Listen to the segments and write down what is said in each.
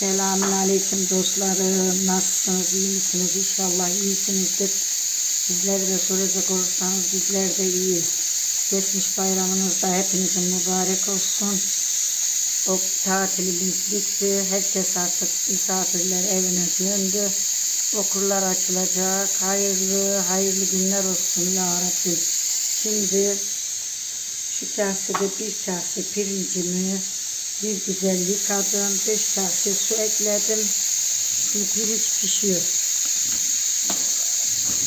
Selamun Aleyküm dostlarım. Nasılsınız? iyi misiniz? İnşallah iyisinizdir. Bizleri de soracak olursanız bizler de iyiyiz. Geçmiş bayramınız da hepinizin mübarek olsun. O tatilimiz bitti. Herkes artık misafirler evine döndü. Okullar açılacak. Hayırlı, hayırlı günler olsun ya Rabbim. Şimdi şu kasede bir kase pirincimi bir güzel yıkadım. Beş kase su ekledim. Şimdi pirinç pişiyor.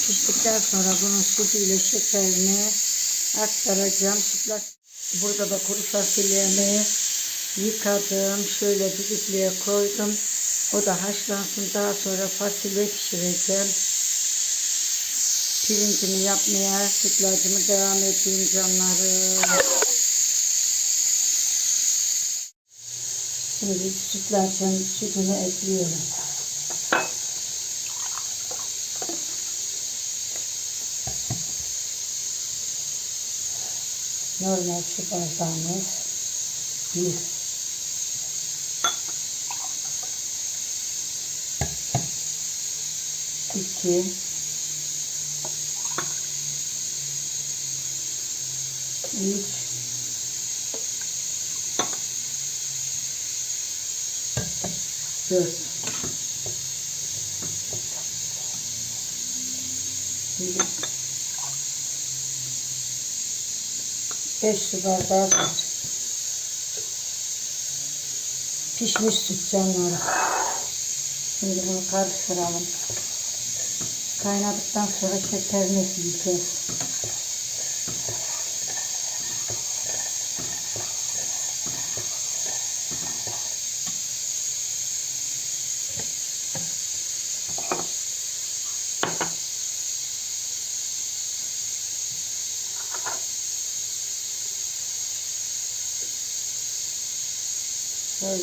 Piştikten sonra bunun suyuyla şekerini aktaracağım. Sütlaç. Burada da kuru fasulyemi yıkadım. Şöyle düdüklüye koydum. O da haşlansın. Daha sonra fasulye pişireceğim. Pirincimi yapmaya, sütlacımı devam edeyim canlarım. Şimdi sütlacın sütünü ekliyorum. Normal su bardağımız bir. İki. Üç. Şimdi beş su bardağı. Pişmiş süt canları. Şimdi bunu karıştıralım. Kaynadıktan sonra şekerini ekleyeceğiz.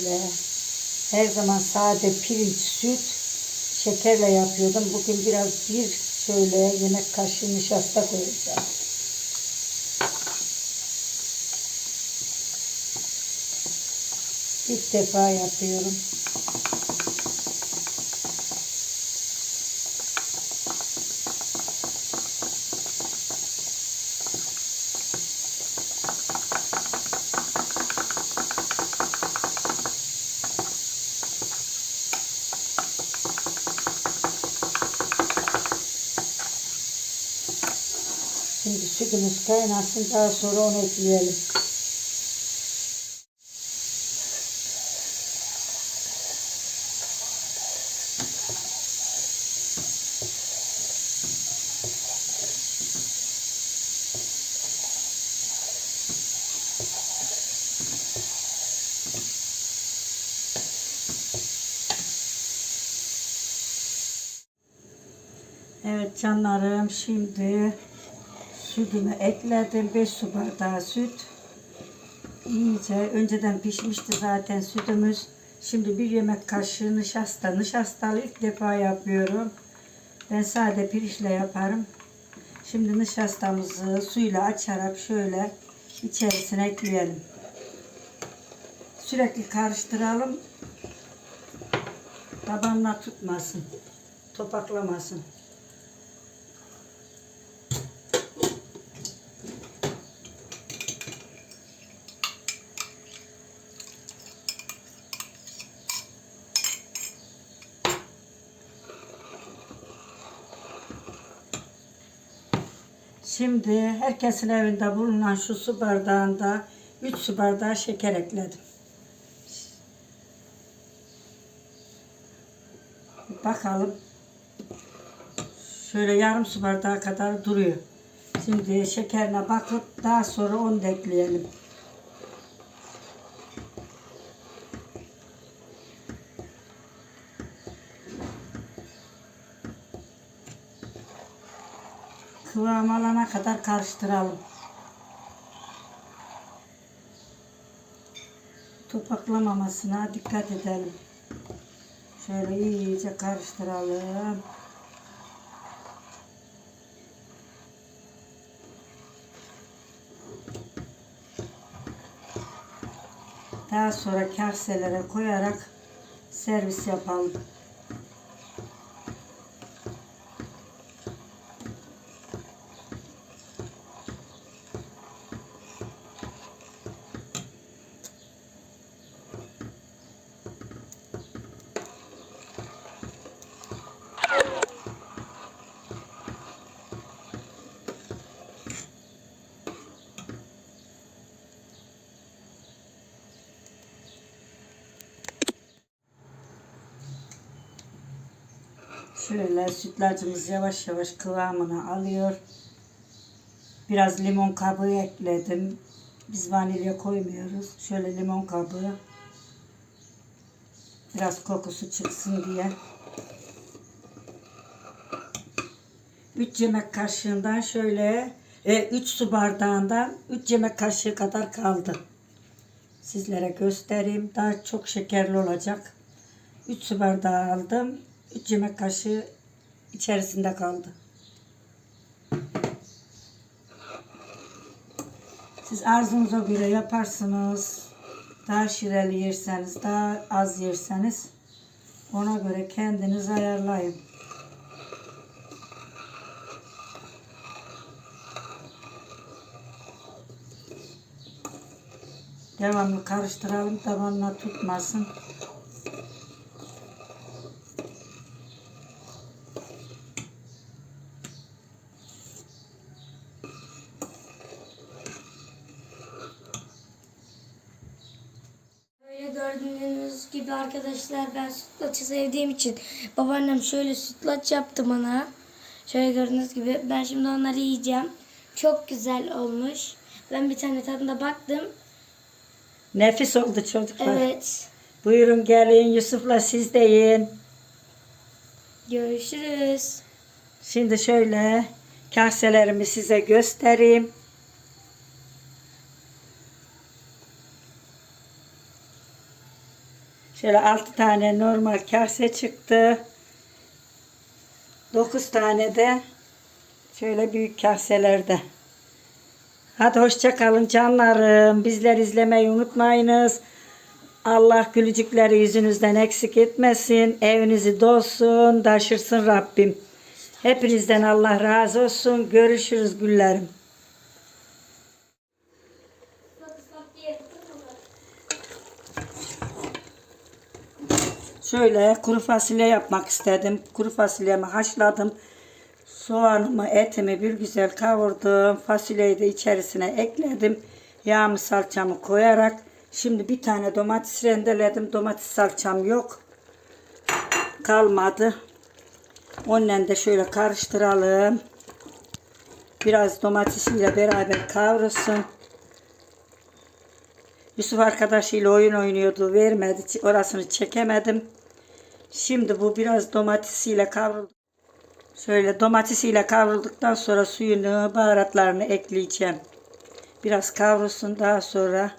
Şöyle her zaman sade pirinç, süt, şekerle yapıyordum. Bugün biraz bir şöyle yemek kaşığı nişasta koyacağım. İlk defa yapıyorum. Şimdi sütümüz kaynasın daha sonra onu ekleyelim. Evet canlarım şimdi sütümü ekledim. 5 su bardağı süt. İyice önceden pişmişti zaten sütümüz. Şimdi bir yemek kaşığı nişasta. Nişastalı ilk defa yapıyorum. Ben sade pirinçle yaparım. Şimdi nişastamızı suyla açarak şöyle içerisine ekleyelim. Sürekli karıştıralım. Tabanla tutmasın. Topaklamasın. Şimdi herkesin evinde bulunan şu su bardağında 3 su bardağı şeker ekledim. Bakalım. Şöyle yarım su bardağı kadar duruyor. Şimdi şekerine bakıp daha sonra onu da ekleyelim. Kıvam alana kadar karıştıralım. Topaklamamasına dikkat edelim. Şöyle iyice karıştıralım. Daha sonra kaselere koyarak servis yapalım. Şöyle sütlacımız yavaş yavaş kıvamını alıyor. Biraz limon kabuğu ekledim. Biz vanilya koymuyoruz. Şöyle limon kabuğu. Biraz kokusu çıksın diye. 3 yemek kaşığından şöyle 3 su bardağından 3 yemek kaşığı kadar kaldı. Sizlere göstereyim. Daha çok şekerli olacak. 3 su bardağı aldım. 3 yemek kaşığı içerisinde kaldı. Siz arzunuza göre yaparsınız. Daha şireli yerseniz, daha az yerseniz ona göre kendiniz ayarlayın. Devamlı karıştıralım tabanına tutmasın. Böyle gördüğünüz gibi arkadaşlar ben sütlaçı sevdiğim için babaannem şöyle sütlaç yaptı bana. Şöyle gördüğünüz gibi ben şimdi onları yiyeceğim. Çok güzel olmuş. Ben bir tane tadına baktım. Nefis oldu çocuklar. Evet. Buyurun gelin Yusuf'la siz de yiyin. Görüşürüz. Şimdi şöyle kaselerimi size göstereyim. Şöyle 6 tane normal kase çıktı. 9 tane de şöyle büyük kaselerde. Hadi hoşça kalın canlarım. Bizler izlemeyi unutmayınız. Allah gülücükleri yüzünüzden eksik etmesin. Evinizi dolsun, taşırsın Rabbim. Hepinizden Allah razı olsun. Görüşürüz güllerim. Şöyle kuru fasulye yapmak istedim. Kuru fasulyemi haşladım. Soğanımı, etimi bir güzel kavurdum. Fasulyeyi de içerisine ekledim. Yağımı, salçamı koyarak. Şimdi bir tane domates rendeledim. Domates salçam yok. Kalmadı. Onunla de şöyle karıştıralım. Biraz domatesiyle beraber kavrulsun. Yusuf arkadaşıyla oyun oynuyordu. Vermedi. Orasını çekemedim. Şimdi bu biraz domatesiyle kavruldu. Şöyle domatesiyle kavrulduktan sonra suyunu, baharatlarını ekleyeceğim. Biraz kavrulsun daha sonra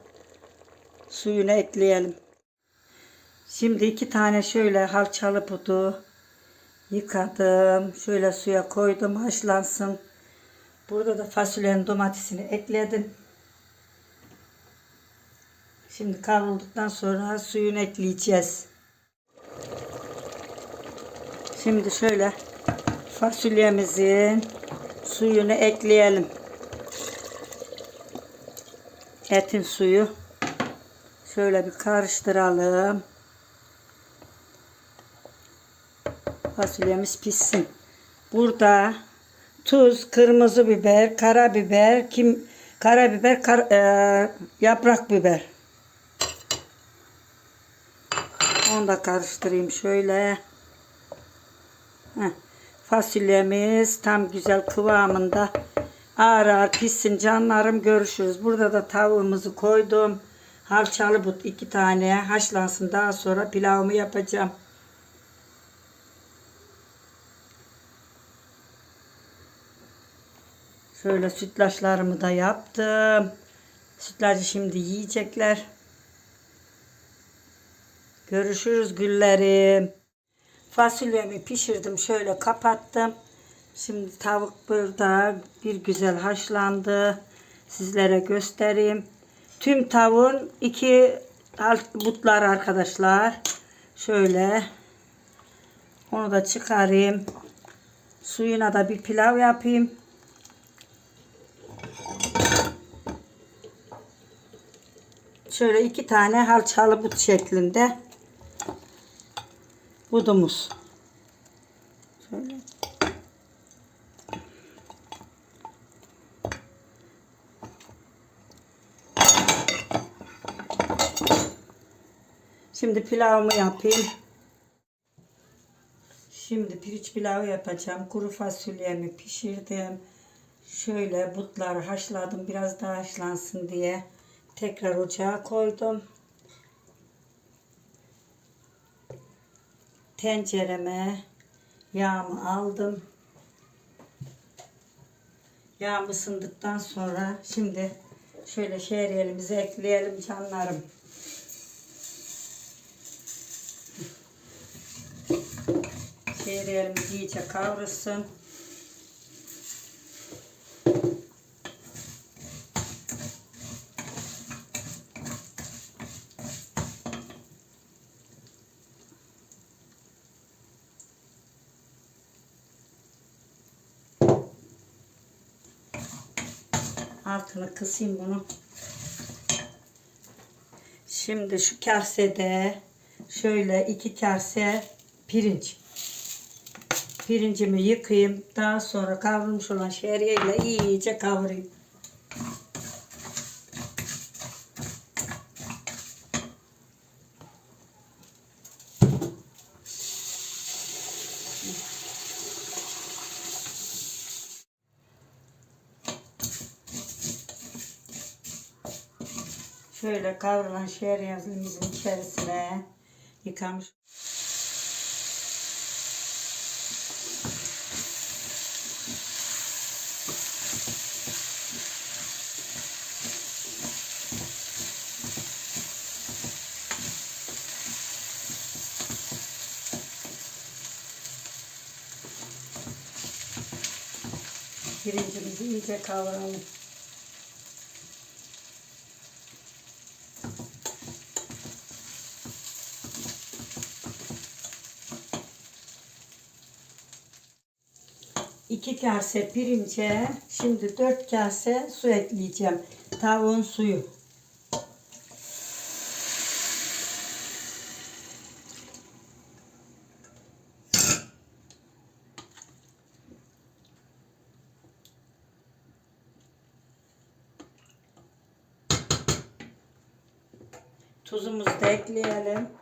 suyunu ekleyelim. Şimdi iki tane şöyle halçalı budu yıkadım. Şöyle suya koydum haşlansın. Burada da fasulyenin domatesini ekledim. Şimdi kavrulduktan sonra suyunu ekleyeceğiz. Şimdi şöyle fasulyemizin suyunu ekleyelim. Etin suyu. Şöyle bir karıştıralım. Fasulyemiz pişsin. Burada tuz, kırmızı biber, karabiber, kim karabiber, kar, e, yaprak biber. Onu da karıştırayım şöyle. Heh. Fasulyemiz tam güzel kıvamında. Ağır ağır pişsin canlarım görüşürüz. Burada da tavuğumuzu koydum. Halçalı but iki tane haşlansın. Daha sonra pilavımı yapacağım. Şöyle sütlaçlarımı da yaptım. Sütlacı şimdi yiyecekler. Görüşürüz güllerim. Fasulyemi pişirdim. Şöyle kapattım. Şimdi tavuk burada bir güzel haşlandı. Sizlere göstereyim. Tüm tavuğun iki alt butlar arkadaşlar. Şöyle onu da çıkarayım. Suyuna da bir pilav yapayım. Şöyle iki tane halçalı but şeklinde budumuz. Şöyle. Şimdi pilavımı yapayım. Şimdi pirinç pilavı yapacağım. Kuru fasulyemi pişirdim. Şöyle butları haşladım. Biraz daha haşlansın diye. Tekrar ocağa koydum. Tencereme yağımı aldım. Yağım ısındıktan sonra şimdi şöyle şehriyelimizi ekleyelim canlarım. Şehriyelimiz iyice kavrulsun. Altını kısayım bunu. Şimdi şu kasede şöyle iki kase pirinç. Pirincimi yıkayayım. Daha sonra kavrulmuş olan şehriyeyle iyice kavurayım. Şöyle kavrulan şehriyemizin içerisine yıkamış Pirincimizi iyice kavuralım. İki kase pirince şimdi dört kase su ekleyeceğim. Tavuğun suyu. Tuzumuzu da ekleyelim.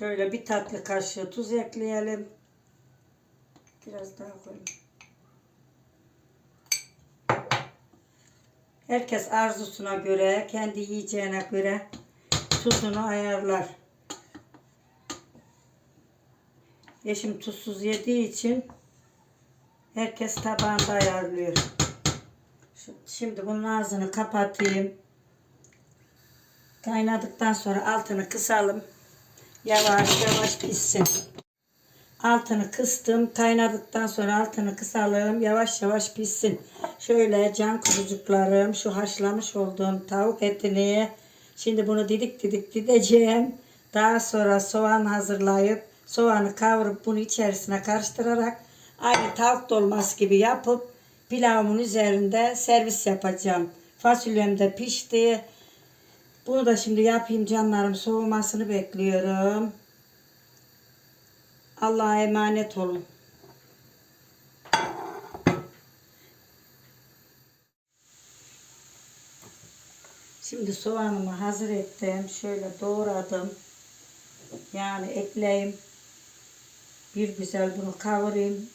Şöyle bir tatlı kaşığı tuz ekleyelim. Biraz daha koyayım. Herkes arzusuna göre, kendi yiyeceğine göre tuzunu ayarlar. Eşim tuzsuz yediği için herkes tabağında ayarlıyor. Şimdi bunun ağzını kapatayım. Kaynadıktan sonra altını kısalım. Yavaş yavaş pişsin. Altını kıstım. Kaynadıktan sonra altını kısalım. Yavaş yavaş pişsin. Şöyle can kuzucuklarım şu haşlamış olduğum tavuk etini şimdi bunu didik didik dideceğim. Daha sonra soğan hazırlayıp soğanı kavurup bunu içerisine karıştırarak aynı tavuk dolması gibi yapıp pilavımın üzerinde servis yapacağım. Fasulyem de pişti. Bunu da şimdi yapayım canlarım. Soğumasını bekliyorum. Allah'a emanet olun. Şimdi soğanımı hazır ettim. Şöyle doğradım. Yani ekleyeyim. Bir güzel bunu kavurayım.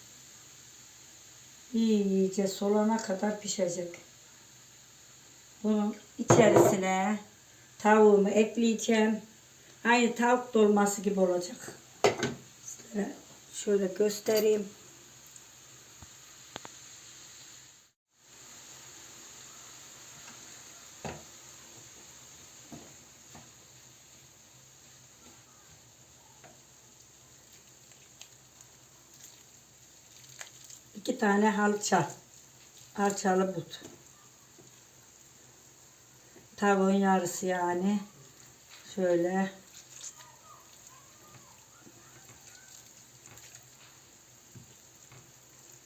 İyice solana kadar pişecek. Bunun içerisine tavuğumu ekleyeceğim. Aynı tavuk dolması gibi olacak. Sizlere şöyle göstereyim. İki tane halça. Halçalı but. Tavuğun yarısı yani. Şöyle.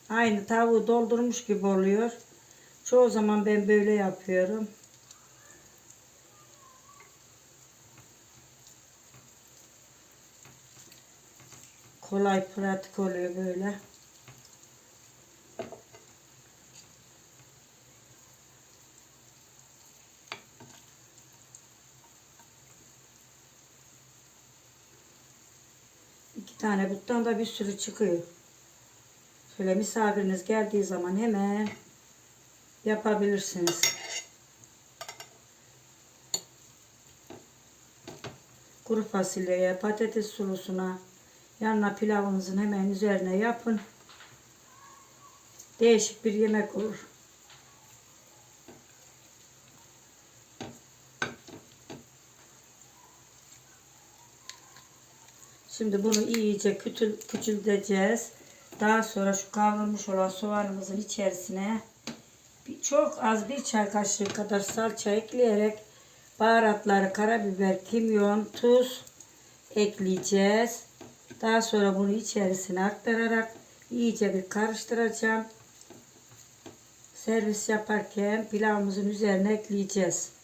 Aynı tavuğu doldurmuş gibi oluyor. Çoğu zaman ben böyle yapıyorum. Kolay pratik oluyor böyle. İki tane buttan da bir sürü çıkıyor. Şöyle misafiriniz geldiği zaman hemen yapabilirsiniz. Kuru fasulyeye, patates sulusuna, yanına pilavınızın hemen üzerine yapın. Değişik bir yemek olur. Şimdi bunu iyice küçül, küçülteceğiz. Daha sonra şu kavrulmuş olan soğanımızın içerisine çok az bir çay kaşığı kadar salça ekleyerek baharatları, karabiber, kimyon, tuz ekleyeceğiz. Daha sonra bunu içerisine aktararak iyice bir karıştıracağım. Servis yaparken pilavımızın üzerine ekleyeceğiz.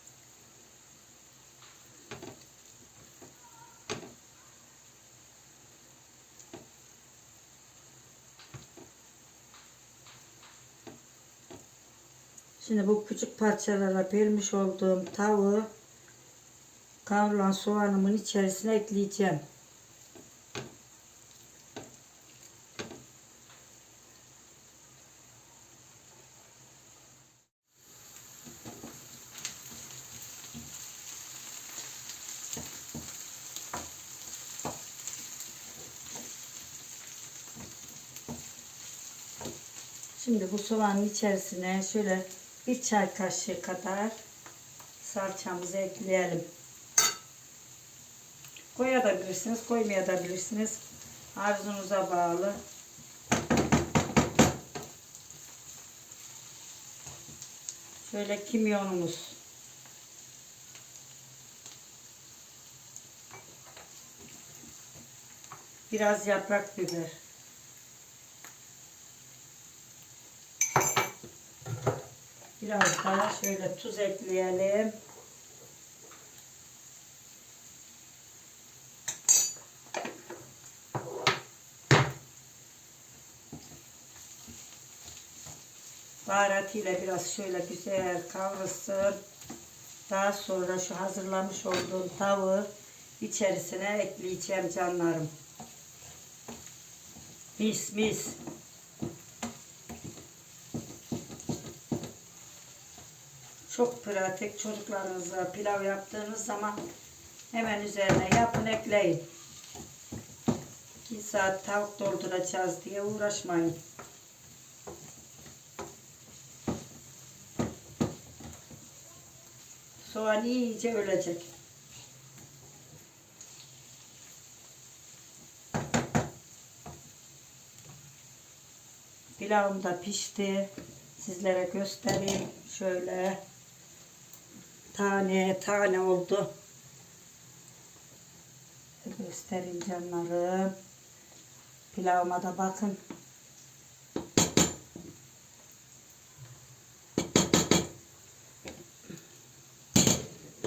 Şimdi bu küçük parçalara bölmüş olduğum tavuğu kavrulan soğanımın içerisine ekleyeceğim. Şimdi bu soğanın içerisine şöyle bir çay kaşığı kadar salçamızı ekleyelim. Koyabilirsiniz, koymayabilirsiniz. Arzunuza bağlı. Şöyle kimyonumuz. Biraz yaprak biber. Biraz daha şöyle tuz ekleyelim. Baharatıyla biraz şöyle güzel kavrulsun. Daha sonra şu hazırlamış olduğum tavuğu içerisine ekleyeceğim canlarım. Mis mis. Çok pratik. Çocuklarınıza pilav yaptığınız zaman hemen üzerine yapın ekleyin. 2 saat tavuk dolduracağız diye uğraşmayın. Soğan iyice ölecek. Pilavım da pişti. Sizlere göstereyim. Şöyle tane tane oldu. Göstereyim canlarım. Pilavıma da bakın.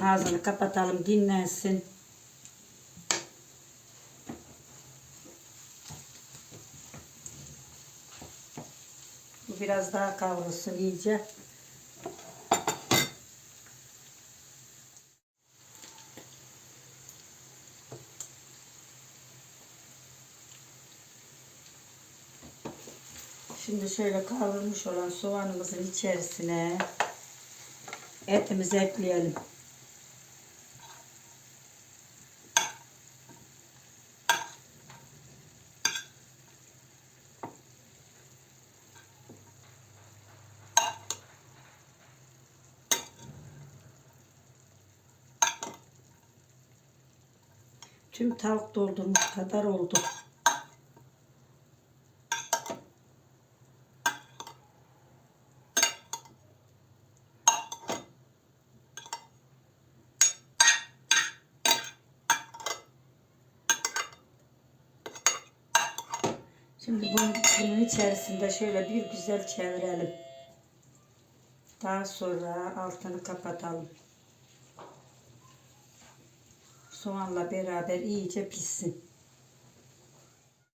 Ağzını kapatalım dinlensin. Bu biraz daha kavrulsun iyice. Şöyle kavrulmuş olan soğanımızın içerisine etimizi ekleyelim. Tüm tavuk doldurmuş kadar oldu. Şimdi bunun, bunun içerisinde şöyle bir güzel çevirelim. Daha sonra altını kapatalım. Soğanla beraber iyice pişsin.